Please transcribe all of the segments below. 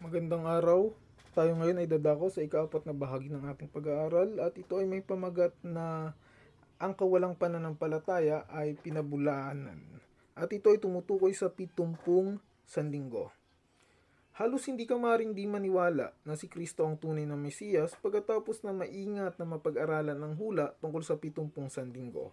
Magandang araw. Tayo ngayon ay dadako sa ikaapat na bahagi ng ating pag-aaral at ito ay may pamagat na ang kawalang pananampalataya ay pinabulaanan. At ito ay tumutukoy sa pitumpung sanlinggo. Halos hindi ka maring di maniwala na si Kristo ang tunay na Mesiyas pagkatapos na maingat na mapag-aralan ng hula tungkol sa pitumpung sanlinggo.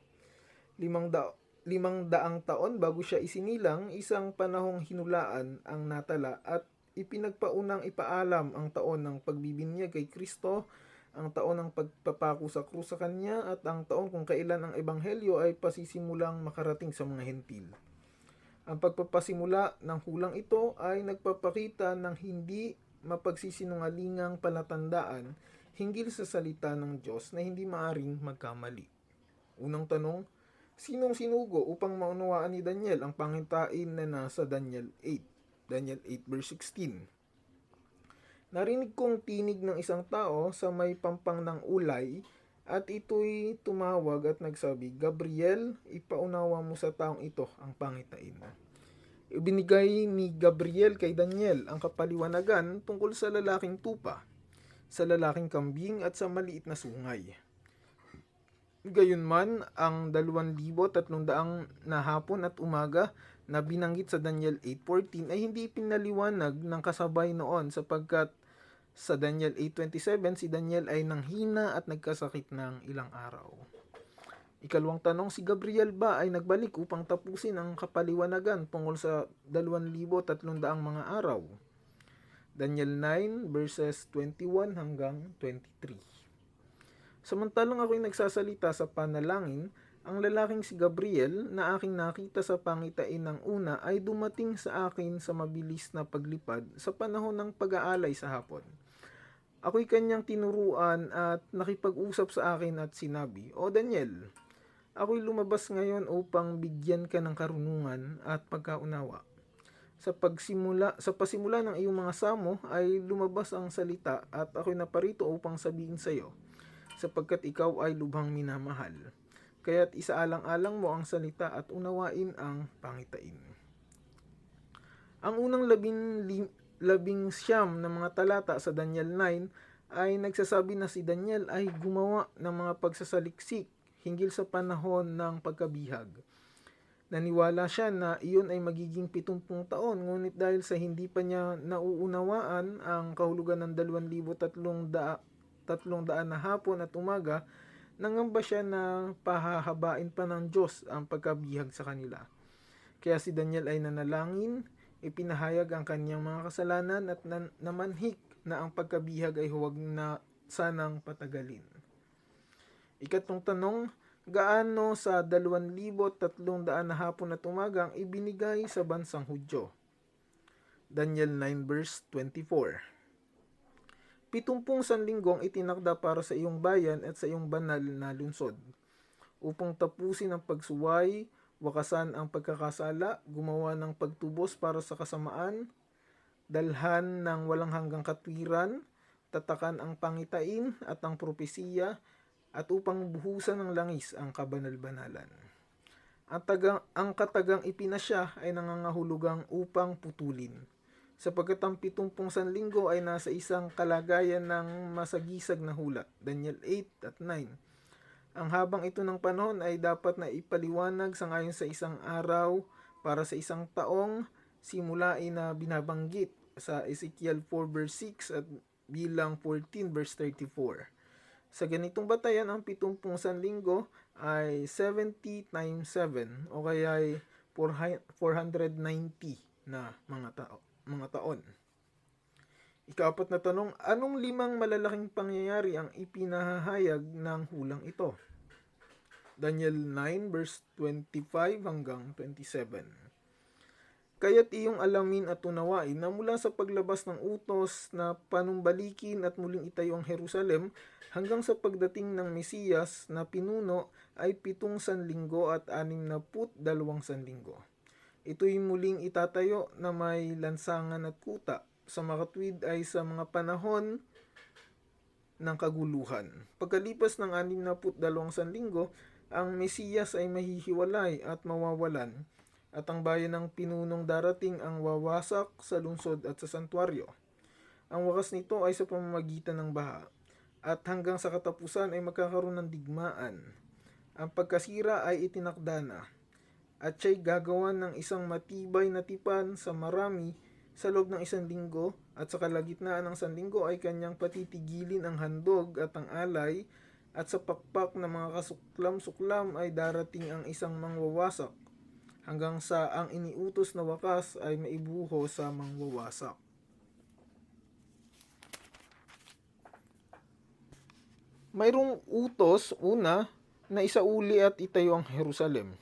Limang, da- limang daang taon bago siya isinilang, isang panahong hinulaan ang natala at ipinagpaunang ipaalam ang taon ng pagbibinyag kay Kristo, ang taon ng pagpapako sa krus sa Kanya, at ang taon kung kailan ang Ebanghelyo ay pasisimulang makarating sa mga hentil. Ang pagpapasimula ng hulang ito ay nagpapakita ng hindi mapagsisinungalingang palatandaan hinggil sa salita ng Diyos na hindi maaring magkamali. Unang tanong, sinong sinugo upang maunawaan ni Daniel ang pangintain na nasa Daniel 8? Daniel 8 verse 16. Narinig kong tinig ng isang tao sa may pampang ng ulay at ito'y tumawag at nagsabi, Gabriel, ipaunawa mo sa taong ito ang pangitain. Ibinigay ni Gabriel kay Daniel ang kapaliwanagan tungkol sa lalaking tupa, sa lalaking kambing at sa maliit na sungay. Gayunman, ang 2,300 na hapon at umaga na binanggit sa Daniel 8.14 ay hindi pinaliwanag ng kasabay noon sapagkat sa Daniel 8.27 si Daniel ay nanghina at nagkasakit ng ilang araw. Ikalawang tanong, si Gabriel ba ay nagbalik upang tapusin ang kapaliwanagan tungkol sa 2,300 mga araw? Daniel 9 verses 21 hanggang 23. Samantalang ako'y nagsasalita sa panalangin, ang lalaking si Gabriel na aking nakita sa pangitain ng una ay dumating sa akin sa mabilis na paglipad sa panahon ng pag-aalay sa hapon. Ako'y kanyang tinuruan at nakipag-usap sa akin at sinabi, O Daniel, ako'y lumabas ngayon upang bigyan ka ng karunungan at pagkaunawa. Sa pagsimula sa pasimula ng iyong mga samo ay lumabas ang salita at ako'y naparito upang sabihin sa iyo sapagkat ikaw ay lubhang minamahal. Kaya't isaalang-alang mo ang salita at unawain ang pangitain. Ang unang labing, labing siyam na mga talata sa Daniel 9 ay nagsasabi na si Daniel ay gumawa ng mga pagsasaliksik hinggil sa panahon ng pagkabihag. Naniwala siya na iyon ay magiging pitumpung taon, ngunit dahil sa hindi pa niya nauunawaan ang kahulugan ng 2,300 tatlong na hapon at umaga, nangamba siya na pahahabain pa ng Diyos ang pagkabihag sa kanila. Kaya si Daniel ay nanalangin, ipinahayag ang kanyang mga kasalanan at nan- namanhik na ang pagkabihag ay huwag na sanang patagalin. Ikatlong tanong, gaano sa 2,300 na hapon at umaga ang ibinigay sa bansang Hudyo? Daniel 9 verse 24 Pitumpung sanlinggong itinakda para sa iyong bayan at sa iyong banal na lungsod. Upang tapusin ang pagsuway, wakasan ang pagkakasala, gumawa ng pagtubos para sa kasamaan, dalhan ng walang hanggang katwiran, tatakan ang pangitain at ang propesiya, at upang buhusan ng langis ang kabanal-banalan. Ang, tagang, ang katagang ipinasya ay nangangahulugang upang putulin sapagkat ang pitumpung sanlinggo ay nasa isang kalagayan ng masagisag na hula. Daniel 8 at 9. Ang habang ito ng panahon ay dapat na ipaliwanag sa ngayon sa isang araw para sa isang taong simula ay na binabanggit sa Ezekiel 4 verse 6 at bilang 14 verse 34. Sa ganitong batayan, ang pitumpung sanlinggo ay 70 times 7 o kaya ay 490 na mga tao mga taon. Ikapat na tanong, anong limang malalaking pangyayari ang ipinahayag ng hulang ito? Daniel 9 verse 25 hanggang 27. Kaya't iyong alamin at unawain na mula sa paglabas ng utos na panumbalikin at muling itayo ang Jerusalem hanggang sa pagdating ng Mesiyas na pinuno ay pitong sanlinggo at anim na put dalawang sanlinggo. Ito'y muling itatayo na may lansangan at kuta. Sa makatwid ay sa mga panahon ng kaguluhan. Pagkalipas ng 62 sanlinggo, ang Mesiyas ay mahihiwalay at mawawalan at ang bayan ng pinunong darating ang wawasak sa lungsod at sa santuaryo. Ang wakas nito ay sa pamamagitan ng baha at hanggang sa katapusan ay magkakaroon ng digmaan. Ang pagkasira ay itinakda na at siya'y gagawan ng isang matibay na tipan sa marami sa loob ng isang linggo at sa kalagitnaan ng isang ay kanyang patitigilin ang handog at ang alay at sa pakpak ng mga kasuklam-suklam ay darating ang isang mangwawasak hanggang sa ang iniutos na wakas ay maibuho sa mangwawasak. Mayroong utos, una, na isauli at itayo ang Jerusalem.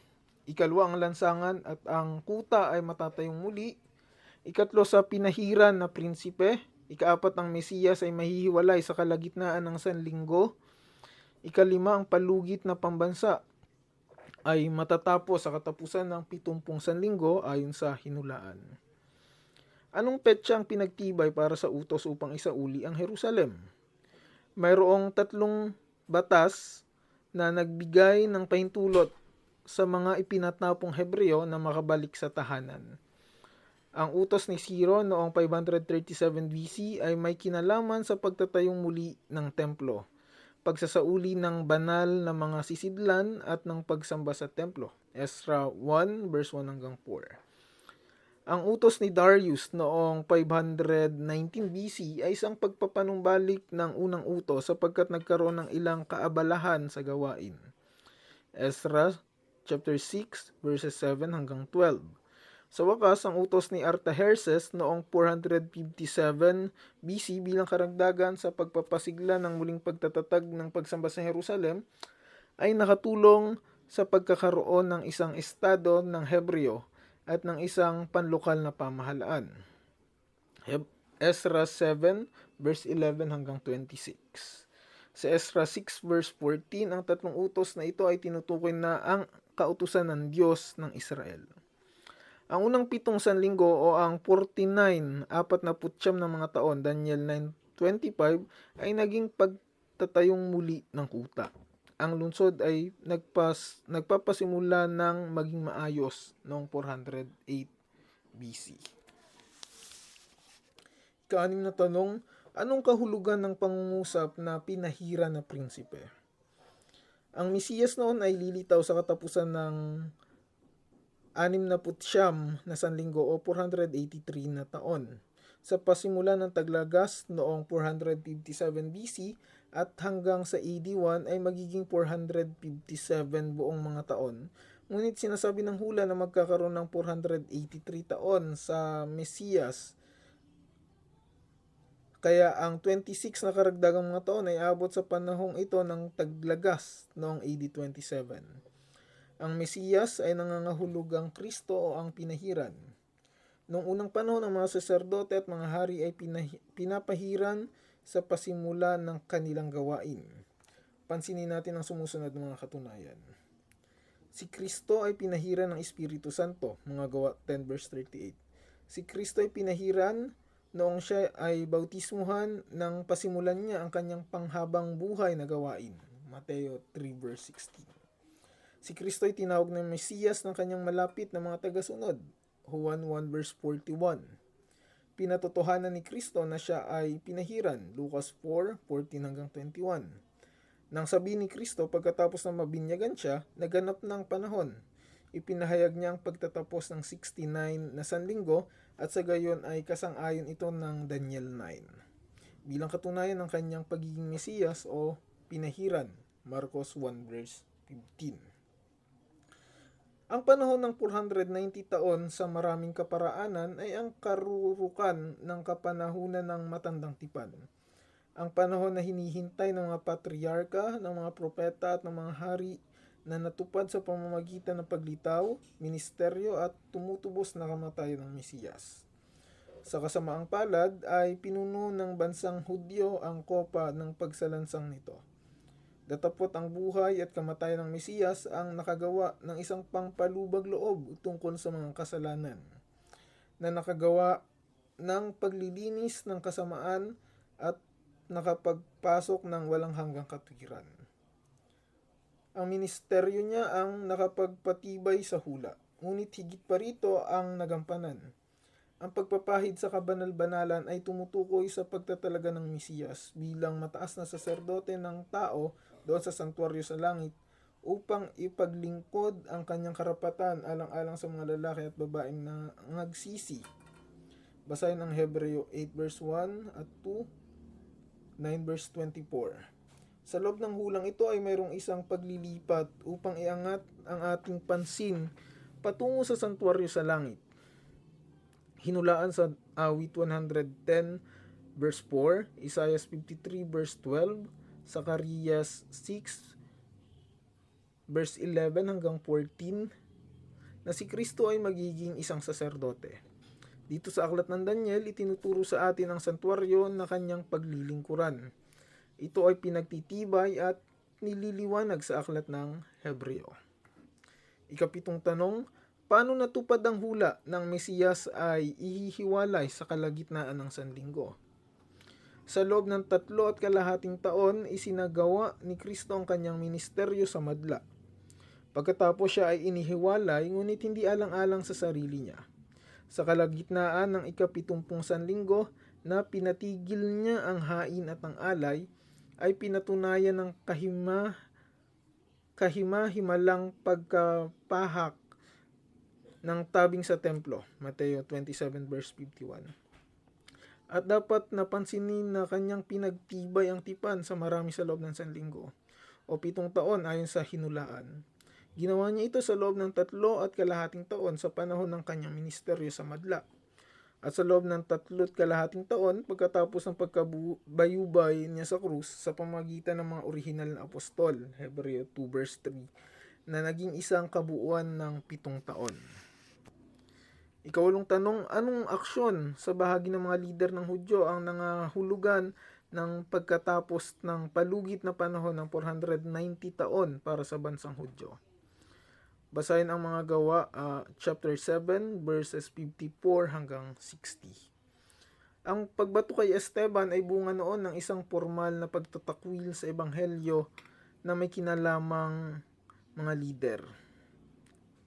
Ikalwa ang lansangan at ang kuta ay matatayong muli. Ikatlo sa pinahiran na prinsipe. Ikaapat ang Mesiyas ay mahihiwalay sa kalagitnaan ng sanlinggo. Ikalima ang palugit na pambansa ay matatapos sa katapusan ng pitumpung sanlinggo ayon sa hinulaan. Anong petsa ang pinagtibay para sa utos upang isauli ang Jerusalem? Mayroong tatlong batas na nagbigay ng pahintulot sa mga ipinatapong Hebreo na makabalik sa tahanan. Ang utos ni Ciro noong 537 BC ay may kinalaman sa pagtatayong muli ng templo, pagsasauli ng banal na mga sisidlan at ng pagsamba sa templo. Ezra 1 verse 1 hanggang 4. Ang utos ni Darius noong 519 BC ay isang pagpapanumbalik ng unang utos sapagkat nagkaroon ng ilang kaabalahan sa gawain. Ezra chapter 6 verses 7 hanggang 12. Sa wakas, ang utos ni Artaxerxes noong 457 BC bilang karagdagan sa pagpapasigla ng muling pagtatatag ng pagsamba sa Jerusalem ay nakatulong sa pagkakaroon ng isang estado ng Hebreo at ng isang panlokal na pamahalaan. Ezra 7 verse 11 hanggang 26. Sa Ezra 6 verse 14, ang tatlong utos na ito ay tinutukoy na ang kautusan ng Diyos ng Israel. Ang unang pitong sanlinggo o ang 49, apat na putsyam ng mga taon, Daniel 9.25, ay naging pagtatayong muli ng kuta. Ang lungsod ay nagpas, nagpapasimula ng maging maayos noong 408 BC. Kaanim na tanong, anong kahulugan ng pangungusap na pinahira na prinsipe? Ang Mesiyas noon ay lilitaw sa katapusan ng anim na putsyam na sanlinggo o 483 na taon. Sa pasimula ng taglagas noong 457 BC at hanggang sa AD 1 ay magiging 457 buong mga taon. Ngunit sinasabi ng hula na magkakaroon ng 483 taon sa Mesiyas. Kaya ang 26 na karagdagang mga taon ay abot sa panahong ito ng taglagas noong AD 27. Ang Mesiyas ay nangangahulugang Kristo o ang pinahiran. Noong unang panahon, ang mga saserdote at mga hari ay pinahi- pinapahiran sa pasimula ng kanilang gawain. Pansinin natin ang sumusunod na mga katunayan. Si Kristo ay pinahiran ng Espiritu Santo, mga gawa 10 verse 38. Si Kristo ay pinahiran noong siya ay bautismuhan nang pasimulan niya ang kanyang panghabang buhay na gawain. Mateo 3 verse 16. Si Kristo ay tinawag ng Mesiyas ng kanyang malapit na mga tagasunod. Juan 1 verse 41. Pinatotohanan ni Kristo na siya ay pinahiran. Lucas 4, 14 hanggang 21. Nang sabi ni Kristo pagkatapos na mabinyagan siya, naganap ng panahon. Ipinahayag niya ang pagtatapos ng 69 na sanlinggo at sa gayon ay kasang-ayon ito ng Daniel 9. Bilang katunayan ng kanyang pagiging Mesiyas o pinahiran. Marcos 1 verse 15. Ang panahon ng 490 taon sa maraming kaparaanan ay ang karurukan ng kapanahunan ng matandang tipan. Ang panahon na hinihintay ng mga patriarka, ng mga propeta at ng mga hari na natupad sa pamamagitan ng paglitaw, ministeryo at tumutubos na kamatayan ng Mesiyas. Sa kasamaang palad ay pinuno ng bansang Hudyo ang kopa ng pagsalansang nito. Datapot ang buhay at kamatayan ng Mesiyas ang nakagawa ng isang pangpalubag loob tungkol sa mga kasalanan na nakagawa ng paglilinis ng kasamaan at nakapagpasok ng walang hanggang katwiran. Ang ministeryo niya ang nakapagpatibay sa hula, ngunit higit pa rito ang nagampanan. ang pagpapahid sa kabanal-banalan ay tumutukoy sa pagtatalaga ng Mesiyas bilang mataas na saserdote ng tao doon sa santuaryo sa langit upang ipaglingkod ang kanyang karapatan alang-alang sa mga lalaki at babaeng na nagsisi. Basahin ang Hebreo 8 verse 1 at 2, 9 verse 24. Sa loob ng hulang ito ay mayroong isang paglilipat upang iangat ang ating pansin patungo sa santuaryo sa langit. Hinulaan sa awit 110 verse 4, Isaiah 53 verse 12, Zacarias 6 verse 11 hanggang 14 na si Kristo ay magiging isang saserdote. Dito sa aklat ng Daniel, itinuturo sa atin ang santuaryo na kanyang paglilingkuran. Ito ay pinagtitibay at nililiwanag sa aklat ng Hebreo. Ikapitong tanong, paano natupad ang hula ng Mesiyas ay ihihiwalay sa kalagitnaan ng sanlinggo? Sa loob ng tatlo at kalahating taon, isinagawa ni Kristo ang kanyang ministeryo sa madla. Pagkatapos siya ay inihiwalay, ngunit hindi alang-alang sa sarili niya. Sa kalagitnaan ng ikapitumpung sanlinggo na pinatigil niya ang hain at ang alay, ay pinatunayan ng kahima kahima-himalang pagkapahak ng tabing sa templo. Mateo 27 verse 51. At dapat napansinin na kanyang pinagtibay ang tipan sa marami sa loob ng sanlinggo o pitong taon ayon sa hinulaan. Ginawa niya ito sa loob ng tatlo at kalahating taon sa panahon ng kanyang ministeryo sa Madla. At sa loob ng tatlo at kalahating taon, pagkatapos ng pagkabayubay niya sa krus sa pamagitan ng mga orihinal na apostol, Hebreo 2 verse 3, na naging isang kabuuan ng pitong taon. Ikawalong tanong, anong aksyon sa bahagi ng mga lider ng Hudyo ang nangahulugan ng pagkatapos ng palugit na panahon ng 490 taon para sa bansang Hudyo? Basahin ang mga gawa, uh, chapter 7, verses 54 hanggang 60. Ang pagbato kay Esteban ay bunga noon ng isang formal na pagtatakwil sa ebanghelyo na may kinalamang mga lider.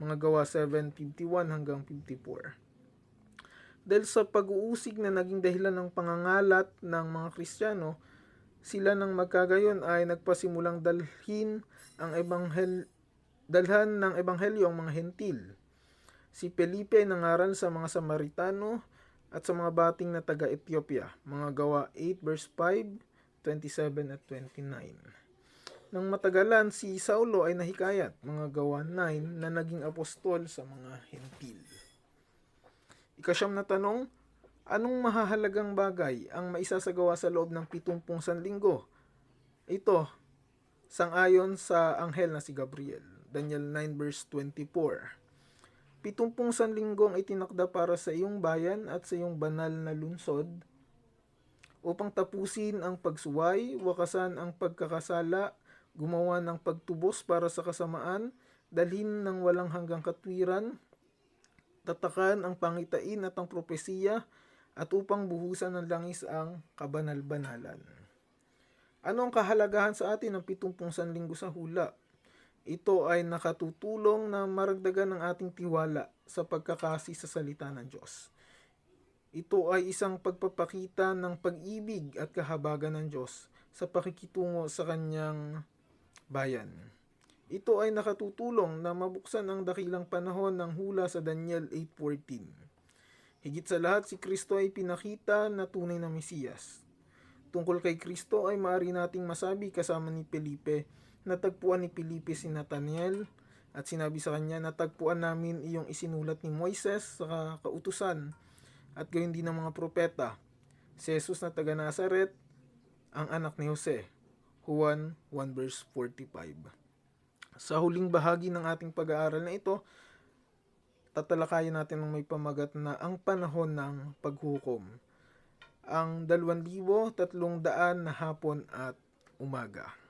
Mga gawa 7.51 hanggang 54. Dahil sa pag-uusig na naging dahilan ng pangangalat ng mga Kristiyano, sila ng magkagayon ay nagpasimulang dalhin ang ebanghelyo dalhan ng ebanghelyo ang mga hentil. Si Felipe ay nangaral sa mga Samaritano at sa mga bating na taga Ethiopia. Mga gawa 8 verse 5, 27 at 29. Nang matagalan, si Saulo ay nahikayat, mga gawa 9, na naging apostol sa mga hentil. Ikasyam na tanong, anong mahahalagang bagay ang maisasagawa sa loob ng pitumpung sanlinggo? Ito, sangayon sa anghel na si Gabriel. Daniel 9 verse 24. Pitumpung sanlinggo ang itinakda para sa iyong bayan at sa iyong banal na lunsod upang tapusin ang pagsuway, wakasan ang pagkakasala, gumawa ng pagtubos para sa kasamaan, dalhin ng walang hanggang katwiran, tatakan ang pangitain at ang propesiya, at upang buhusan ng langis ang kabanal-banalan. Ano ang kahalagahan sa atin ng pitumpung sanlinggo sa hula? Ito ay nakatutulong na maragdagan ng ating tiwala sa pagkakasi sa salita ng Diyos. Ito ay isang pagpapakita ng pag-ibig at kahabagan ng Diyos sa pakikitungo sa kanyang bayan. Ito ay nakatutulong na mabuksan ang dakilang panahon ng hula sa Daniel 8.14. Higit sa lahat, si Kristo ay pinakita na tunay na Mesiyas. Tungkol kay Kristo ay maaari nating masabi kasama ni Felipe natagpuan ni Felipe si Nathaniel at sinabi sa kanya, natagpuan namin iyong isinulat ni Moises sa kautusan at gayon din ng mga propeta. Si Jesus na taga Nazaret, ang anak ni Jose. Juan 1 verse 45. Sa huling bahagi ng ating pag-aaral na ito, tatalakayin natin ng may pamagat na ang panahon ng paghukom. Ang 2,300 na hapon at umaga.